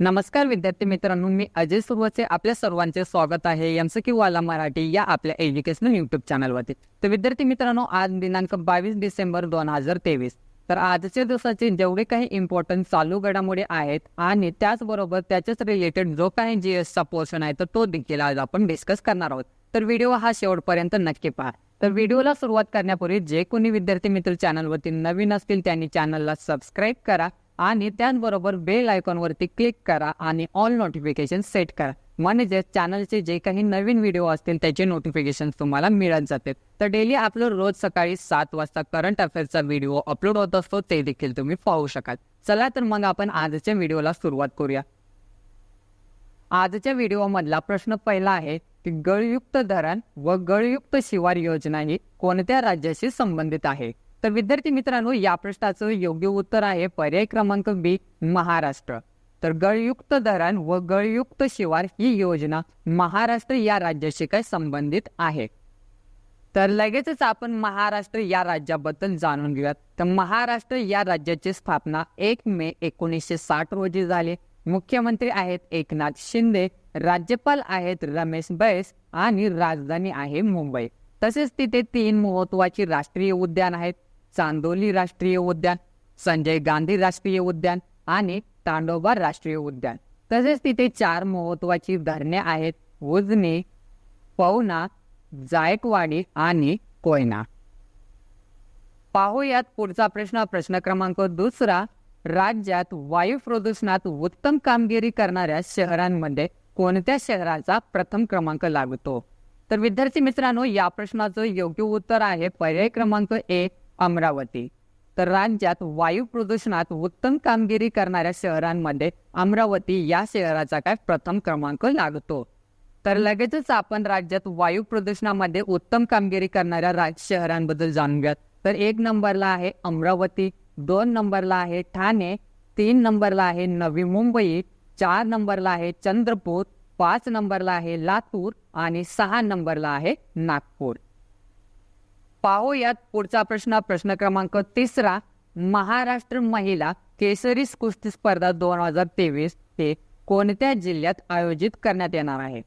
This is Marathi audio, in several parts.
नमस्कार विद्यार्थी मित्रांनो मी अजय सुरवचे आपल्या सर्वांचे स्वागत आहे यांचं की वाला मराठी या आपल्या एज्युकेशनल युट्यूब चॅनलवरती. तर विद्यार्थी मित्रांनो आज दिनांक बावीस डिसेंबर दोन हजार तेवीस. तर आजच्या दिवसाचे जेवढे काही इम्पॉर्टन्ट चालू घडामोडी आहेत आणि त्याचबरोबर त्याच्याच रिलेटेड जो काही जी एसचा पोर्शन आहे तर तो देखील आज आपण डिस्कस करणार आहोत. तर व्हिडिओ हा शेवटपर्यंत नक्की पहा. तर व्हिडिओला सुरुवात करण्यापूर्वी जे कोणी विद्यार्थी मित्र चॅनलवरती नवीन असतील त्यांनी चॅनलला सबस्क्राईब करा. आणि त्याचबरोबर बेल आयकॉनवरती क्लिक करा आणि ऑल नोटिफिकेशन सेट करा. म्हणजे चॅनलचे जे काही नवीन व्हिडिओ असतील त्याचे नोटिफिकेशन तुम्हाला मिळत जाते तर डेली आपलं रोज सकाळी सात वाजता करंट अफेअर्सचा व्हिडिओ अपलोड होत असतो ते देखील तुम्ही पाहू शकाल. चला तर मग आपण आजच्या व्हिडिओला सुरुवात करूया. आजच्या व्हिडिओमधला प्रश्न पहिला आहे की गळयुक्त धरण व गळयुक्त शिवार योजना ही कोणत्या राज्याशी संबंधित आहे? तर विद्यार्थी मित्रांनो या प्रश्नाचं योग्य उत्तर आहे पर्याय क्रमांक बी महाराष्ट्र. तर गळयुक्त धरण व गळयुक्त शिवार ही योजना महाराष्ट्र या राज्याशी काय संबंधित आहे? तर लगेचच आपण महाराष्ट्र या राज्याबद्दल जाणून घेऊयात. तर महाराष्ट्र या राज्याची स्थापना एक मे एकोणीसशे साठ रोजी झाली. मुख्यमंत्री आहेत एकनाथ शिंदे राज्यपाल आहेत रमेश बैस आणि राजधानी आहे मुंबई. तसेच तिथे तीन महत्वाची राष्ट्रीय उद्यान आहेत. चांदोली राष्ट्रीय उद्यान संजय गांधी राष्ट्रीय उद्यान आणि तांडोबा राष्ट्रीय उद्यान. तसेच तिथे चार महत्वाची धरणे आहेत उजनी पवना जायकवाडी आणि कोयना. पाहूयात पुढचा प्रश्न प्रश्न क्रमांक दुसरा. राज्यात वायू प्रदूषणात उत्तम कामगिरी करणाऱ्या शहरांमध्ये कोणत्या शहराचा प्रथम क्रमांक लागतो? तर विद्यार्थी मित्रांनो या प्रश्नाचं योग्य उत्तर आहे पर्याय क्रमांक एक अमरावती. तर राज्यात वायू प्रदूषणात उत्तम कामगिरी करणाऱ्या शहरांमध्ये अमरावती या शहराचा काय प्रथम क्रमांक लागतो. तर लगेचच आपण राज्यात वायू प्रदूषणामध्ये उत्तम कामगिरी करणाऱ्या राज शहरांबद्दल जाणून घ्यात तर एक नंबरला आहे अमरावती दोन नंबरला आहे ठाणे तीन नंबरला आहे नवी मुंबई चार नंबरला आहे चंद्रपूर पाच नंबरला आहे लातूर आणि सहा नंबरला आहे नागपूर. पाहूयात पुढचा प्रश्न. प्रश्न क्रमांक तिसरा महाराष्ट्र महिला केसरी कुस्ती स्पर्धा दोन हजार तेवीस हे कोणत्या जिल्ह्यात आयोजित करण्यात येणार आहे?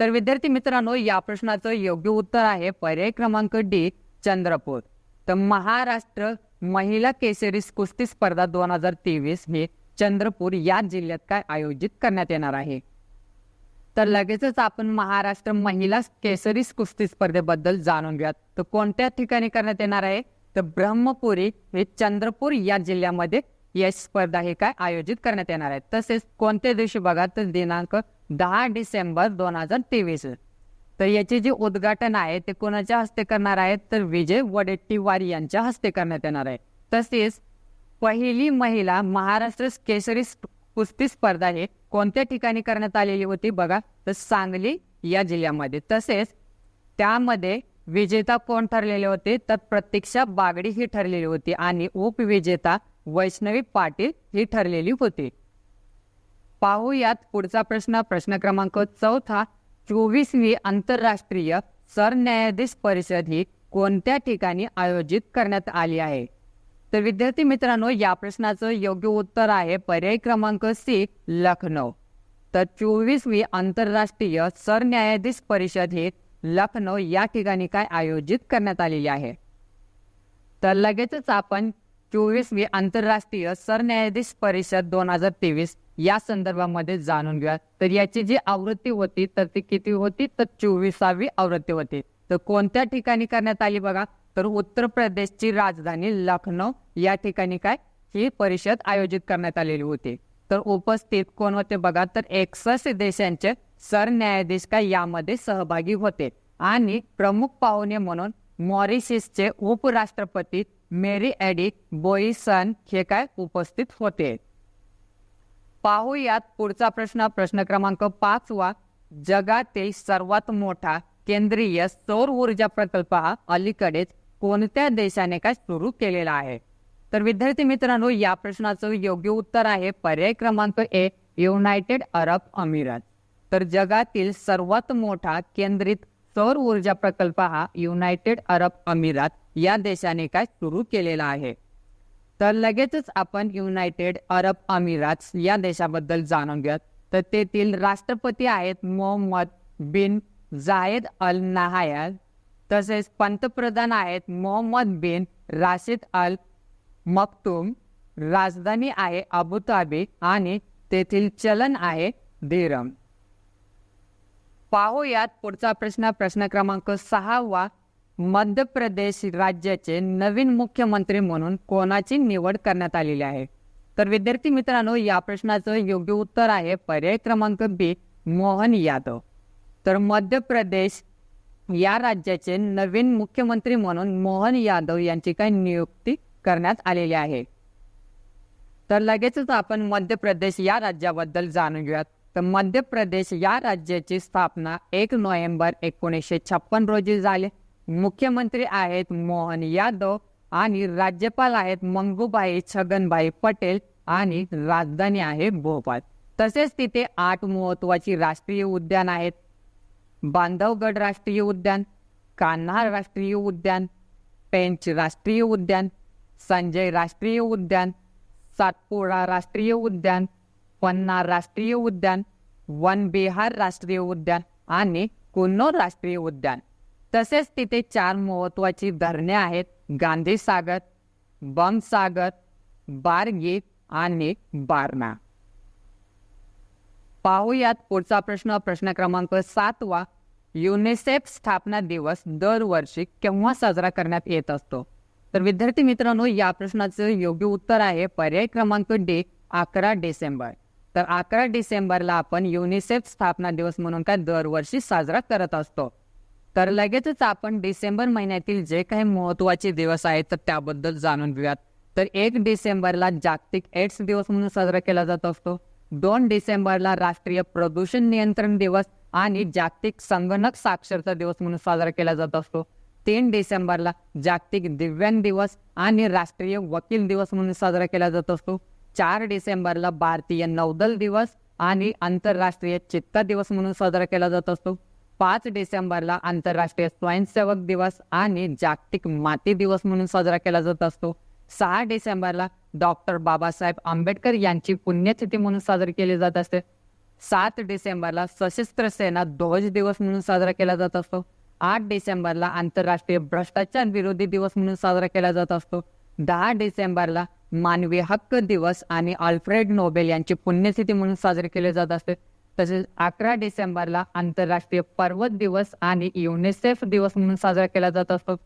तर विद्यार्थी मित्रांनो या प्रश्नाचं योग्य उत्तर आहे पर्याय क्रमांक डी चंद्रपूर. तर महाराष्ट्र महिला केसरी कुस्ती स्पर्धा दोन हजार तेवीस हे चंद्रपूर या जिल्ह्यात काय आयोजित करण्यात येणार आहे? तर लगेचच आपण महाराष्ट्र महिला केसरी कुस्ती स्पर्धेबद्दल जाणून घेऊयात. तर कोणत्या ठिकाणी करण्यात येणार आहे? तर ब्रह्मपुरी हे चंद्रपूर या जिल्ह्यामध्ये या स्पर्धा हे काय आयोजित करण्यात येणार आहे. तसेच कोणत्या दिवशी बघा तर दिनांक दहा डिसेंबर दोन हजार तेवीस. तर याचे जे उद्घाटन आहे ते कोणाच्या हस्ते करणार आहेत तर विजय वडेट्टीवार यांच्या हस्ते करण्यात येणार आहे. तसेच पहिली महिला महाराष्ट्र केसरी कुस्ती स्पर्धा हे कोणत्या ठिकाणी करण्यात आलेली होती बघा. तर सांगली या जिल्ह्यामध्ये. तसेच त्यामध्ये विजेता कोण ठरलेले होते? तर प्रत्यक्षा बागडी ही ठरलेली होती आणि उपविजेता वैष्णवी पाटील ही ठरलेली होती. पाहूयात पुढचा प्रश्न. प्रश्न क्रमांक चौथा. चोवीसवी आंतरराष्ट्रीय सरन्यायाधीश परिषद ही कोणत्या ठिकाणी आयोजित करण्यात आली आहे? तर विद्यार्थी मित्रांनो या प्रश्नाचं योग्य उत्तर आहे पर्याय क्रमांक सी लखनौ. तर चोवीसवी आंतरराष्ट्रीय सरन्यायाधीश परिषद ही लखनौ या ठिकाणी काय आयोजित करण्यात आलेली आहे? तर लगेचच आपण चोवीसवी आंतरराष्ट्रीय सरन्यायाधीश परिषद दोन हजार तेवीस या संदर्भामध्ये जाणून घेऊया. तर याची जी आवृत्ती होती तर ती किती होती? तर चोवीसावी आवृत्ती होती. तर कोणत्या ठिकाणी करण्यात आली बघा? तर उत्तर प्रदेशची राजधानी लखनौ या ठिकाणी काय? ही परिषद आयोजित करण्यात आलेली होती. तर उपस्थित कोण होते बघा? तर एकसष्ट देशांचे सरन्यायाधीश काय यामध्ये सहभागी होते. आणि प्रमुख पाहुणे म्हणून मॉरिशसचे उपराष्ट्रपती मेरी एडी बोईसन हे काय उपस्थित होते. पाहूयात पुढचा प्रश्न. प्रश्न क्रमांक पाचवा. जगातील सर्वात मोठा केंद्रीय सौर ऊर्जा प्रकल्प हा अलीकडेच कोणत्या देशाने काय सुरू केलेला आहे? तर विद्यार्थी मित्रांनो या प्रश्नाचं योग्य उत्तर आहे पर्याय क्रमांक ए युनायटेड अरब अमिरात. तर जगातील सर्वात मोठा केंद्रित सौर ऊर्जा प्रकल्प हा युनायटेड अरब अमिरात या देशाने काय सुरू केलेला आहे? तर लगेचच आपण युनायटेड अरब अमिरात या देशाबद्दल जाणून घेऊयात. तर तेथील राष्ट्रपती आहेत मोहम्मद बिन जायद अल नाहायद तसेच पंतप्रधान आहेत मोहम्मद बिन राशिद अल मक्तूम राजधानी आहे अबुधाबी आणि तेथील चलन आहे धीरम पाहूयात पुढचा प्रश्न प्रश्न क्रमांक सहावा मध्य प्रदेश राज्याचे नवीन मुख्यमंत्री म्हणून कोणाची निवड करण्यात आलेली आहे? तर विद्यार्थी मित्रांनो या प्रश्नाचं योग्य उत्तर आहे पर्याय क्रमांक बी मोहन यादव. तर मध्य प्रदेश या राज्याचे नवीन मुख्यमंत्री म्हणून मोहन यादव यांची काही नियुक्ती करण्यात आलेली आहे. तर लगेचच आपण मध्य प्रदेश या राज्याबद्दल जाणून घेऊयात. तर मध्य प्रदेश या राज्याची स्थापना एक नोव्हेंबर एकोणीसशे छप्पन रोजी झाली. मुख्यमंत्री आहेत मोहन यादव आणि राज्यपाल आहेत मंगूबाई छगनभाई पटेल आणि राजधानी आहे भोपाळ. तसेच तिथे आठ महत्वाची राष्ट्रीय उद्यान आहेत. बांधवगड राष्ट्रीय उद्यान कान्हार राष्ट्रीय उद्यान पेंच राष्ट्रीय उद्यान संजय राष्ट्रीय उद्यान सातपुडा राष्ट्रीय उद्यान पन्ना राष्ट्रीय उद्यान वन बिहार राष्ट्रीय उद्यान आणि कुन्नूर राष्ट्रीय उद्यान. तसेच तिथे चार महत्वाची धरणे आहेत गांधी सागर बम सागर बारगीत आणि बारणा. पाहूयात पुढचा प्रश्न. प्रश्न क्रमांक सातवा. युनिसेफ स्थापना दिवस दरवर्षी केव्हा साजरा करण्यात येत असतो? तर विद्यार्थी मित्रांनो या प्रश्नाचं योग्य उत्तर आहे पर्याय क्रमांक डी अकरा डिसेंबर. तर अकरा डिसेंबरला आपण युनिसेफ स्थापना दिवस म्हणून काय दरवर्षी साजरा करत असतो. तर लगेचच आपण डिसेंबर महिन्यातील जे काही महत्त्वाचे दिवस आहेत तर त्याबद्दल जाणून घेऊयात. तर एक डिसेंबरला जागतिक एड्स दिवस म्हणून साजरा केला जात असतो. दोन डिसेंबरला राष्ट्रीय प्रदूषण नियंत्रण दिवस आणि जागतिक संगणक साक्षरता दिवस म्हणून साजरा केला जात असतो. तीन डिसेंबरला जागतिक दिव्यांग दिवस आणि राष्ट्रीय वकील दिवस म्हणून साजरा केला जात असतो. चार डिसेंबरला भारतीय नौदल दिवस आणि आंतरराष्ट्रीय चित्ता दिवस म्हणून साजरा केला जात असतो. पाच डिसेंबरला आंतरराष्ट्रीय स्वयंसेवक दिवस आणि जागतिक माती दिवस म्हणून साजरा केला जात असतो. सहा डिसेंबरला डॉक्टर बाबासाहेब आंबेडकर यांची पुण्यतिथी म्हणून साजरी केली जात असते. सात डिसेंबरला सशस्त्र सेना ध्वज दिवस म्हणून साजरा केला जात असतो. आठ डिसेंबरला आंतरराष्ट्रीय भ्रष्टाचार विरोधी दिवस म्हणून साजरा केला जात असतो. दहा डिसेंबरला मानवी हक्क दिवस आणि अल्फ्रेड नोबेल यांची पुण्यतिथी म्हणून साजरी केली जात असते. तसेच अकरा डिसेंबरला आंतरराष्ट्रीय पर्वत दिवस आणि युनिसेफ दिवस म्हणून साजरा केला जात असतो.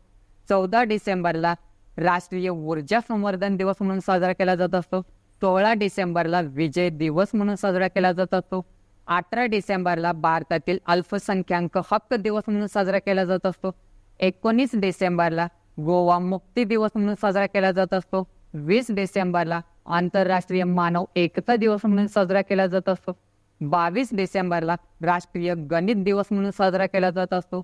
चौदा डिसेंबरला राष्ट्रीय ऊर्जा संवर्धन दिवस म्हणून साजरा केला जात असतो. सोळा डिसेंबरला विजय दिवस म्हणून साजरा केला जात असतो. अठरा डिसेंबरला भारतातील अल्पसंख्याक हक्क दिवस म्हणून साजरा केला जात असतो. एकोणीस डिसेंबरला गोवा मुक्ती दिवस म्हणून साजरा केला जात असतो. वीस डिसेंबरला आंतरराष्ट्रीय मानव एकता दिवस म्हणून साजरा केला जात असतो. बावीस डिसेंबरला राष्ट्रीय गणित दिवस म्हणून साजरा केला जात असतो.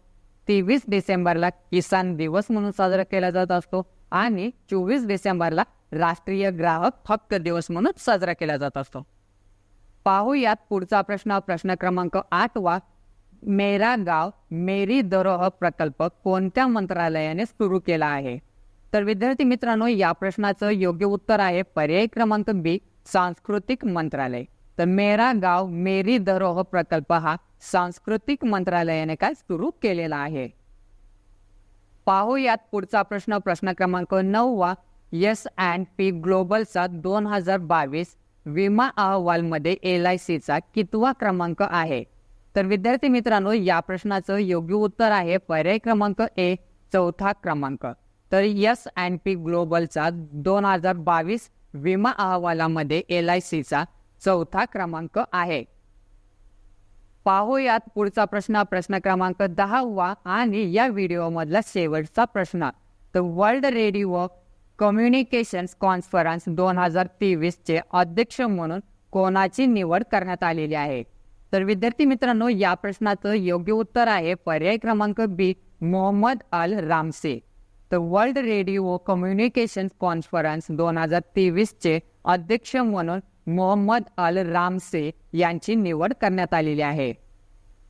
तेवीस डिसेंबरला किसान दिवस म्हणून साजरा केला जात असतो. आणि चोवीस डिसेंबरला राष्ट्रीय ग्राहक हक्क दिवस म्हणून साजरा केला जात असतो. पाहूयात पुढचा प्रश्न. प्रश्न क्रमांक आठवा मेरा गाव मेरी दरोह प्रकल्प कोणत्या मंत्रालयाने सुरू केला आहे? तर विद्यार्थी मित्रांनो या प्रश्नाचं योग्य उत्तर आहे पर्याय क्रमांक बी सांस्कृतिक मंत्रालय. तर मेरा गाव मेरी दरोह प्रकल्प हा सांस्कृतिक मंत्रालयाने काय सुरू केलेला आहे. पाहूयात पुढचा प्रश्न प्रश्न क्रमांक नऊवा एस अँड पी ग्लोबलचा दोन हजार बावीस विमा अहवालमध्ये एल आय सीचा कितवा क्रमांक आहे? तर विद्यार्थी मित्रांनो या प्रश्नाचं योग्य उत्तर आहे पर्याय क्रमांक ए चौथा क्रमांक. तर एस अँड पी ग्लोबलचा दोन हजार बावीस विमा अहवालामध्ये एल आय सीचा चौथा क्रमांक आहे. पाहूयात पुढचा प्रश्न. प्रश्न क्रमांक दहावा आणि या व्हिडिओमधला शेवटचा प्रश्न. तर वर्ल्ड रेडिओ कम्युनिकेशन्स कॉन्फरन्स दोन हजार तेवीसचे अध्यक्ष म्हणून कोणाची निवड करण्यात आलेली आहे? तर विद्यार्थी मित्रांनो या प्रश्नाचं योग्य उत्तर आहे पर्याय क्रमांक बी मोहम्मद अल रामसे. तर वर्ल्ड रेडिओ कम्युनिकेशन कॉन्फरन्स दोन हजार तेवीसचे अध्यक्ष म्हणून मोहम्मद अल रामसे यांची निवड करण्यात आलेली आहे.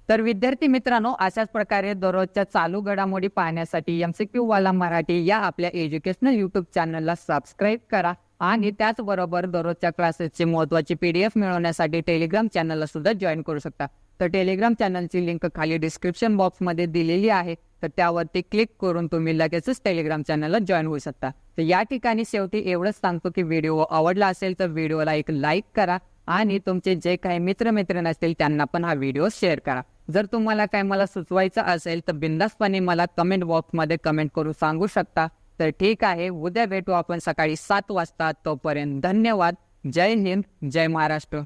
तर विद्यार्थी मित्रांनो अशाच प्रकारे दररोजच्या चालू घडामोडी पाहण्यासाठी एमसीक्यू वाला मराठी या आपल्या एज्युकेशनल युट्यूब चॅनलला सबस्क्राईब करा आणि त्याचबरोबर दररोजच्या क्लासेसची महत्वाची पीडीएफ मिळवण्यासाठी टेलिग्राम चॅनलला सुद्धा जॉईन करू शकता. तर टेलिग्राम चॅनलची लिंक खाली डिस्क्रिप्शन बॉक्समध्ये दिलेली आहे. तर त्यावरती क्लिक करून तुम्ही लगेचच टेलिग्राम चॅनलला जॉईन होऊ शकता. तर या ठिकाणी शेवटी एवढंच सांगतो की व्हिडिओ आवडला असेल तर व्हिडिओला एक लाईक करा आणि तुमचे जे काही मित्रमैत्रीण असतील त्यांना पण हा व्हिडिओ शेअर करा. जर तुम्हाला काय मला सुचवायचं असेल तर बिंदासपणे मला कमेंट बॉक्समध्ये कमेंट करून सांगू शकता. तर ठीक आहे उद्या भेटू आपण सकाळी सात वाजता. तोपर्यंत धन्यवाद. जय हिंद जय महाराष्ट्र.